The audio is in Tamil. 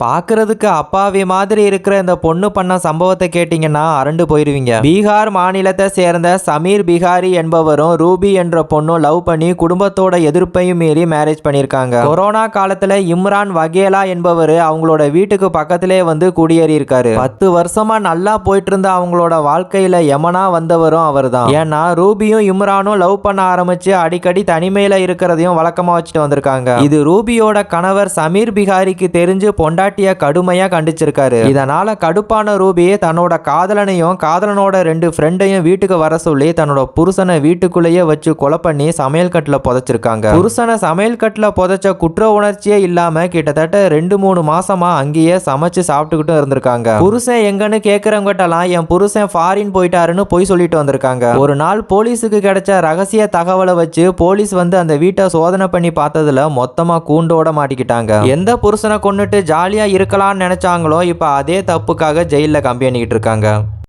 பார்க்கறதுக்கு அப்பாவி மாதிரி இருக்கிற இந்த பொண்ணு பண்ண சம்பவத்தை கேட்டிங்கன்னா அரண்டு போயிடுவீங்க பீகார் மாநிலத்தை சேர்ந்த சமீர் பிகாரி என்பவரும் ரூபி என்ற பொண்ணும் லவ் பண்ணி குடும்பத்தோட எதிர்ப்பையும் மீறி மேரேஜ் பண்ணியிருக்காங்க. கொரோனா காலத்தில் இம்ரான் வகேலா என்பவர் அவங்களோட வீட்டுக்கு பக்கத்திலே வந்து குடியேறி இருக்காரு பத்து வருஷமா நல்லா போயிட்டு இருந்த அவங்களோட வாழ்க்கையில யமனா வந்தவரும் அவர் தான் ஏன்னா ரூபியும் இம்ரானும் லவ் பண்ண ஆரம்பிச்சு அடிக்கடி தனிமையில இருக்கிறதையும் வழக்கமா வச்சுட்டு வந்திருக்காங்க. இது ரூபியோட கணவர் சமீர் பிகாரிக்கு தெரிஞ்சு பொண்டாட்டிய கடுமையா கண்டிச்சிருக்காரு. இதனால கடுப்பான ரூபி தன்னோட காதலனையும் காதலனோட ரெண்டு ஃப்ரெண்டையும் வீட்டுக்கு வர சொல்லி தன்னோட புருஷனை வீட்டுக்குள்ளேயே வச்சு கொலை பண்ணி சமையல் கட்டில் புதைச்சிருக்காங்க. புருஷனை சமையல் கட்டில் புதைச்ச குற்ற உணர்ச்சியே இல்லாம கிட்டத்தட்ட ரெண்டு மூணு மாசமா அங்கேயே சமைச்சு சாப்பிட்டுக்கிட்டும் இருந்திருக்காங்க. புருஷன் எங்கன்னு கேட்கறவங்கட்டெல்லாம் என் புருஷன் ஃபாரின் போயிட்டாருன்னு பொய் சொல்லிட்டு வந்திருக்காங்க. ஒரு நாள் போலீஸுக்கு கிடைச்ச ரகசிய தகவலை வச்சு போலீஸ் வந்து அந்த வீட்டை சோதனை பண்ணி பார்த்ததுல மொத்தமா கூண்டோட மாட்டிக்கிட்டாங்க. எந்த புருஷனை கொன்னுட்டு ஜாலியாக இருக்கலாம்னு நினச்சாங்களோ இப்போ அதே தப்புக்காக ஜெயிலில் கம்பி பண்ணிக்கிட்டு இருக்காங்க.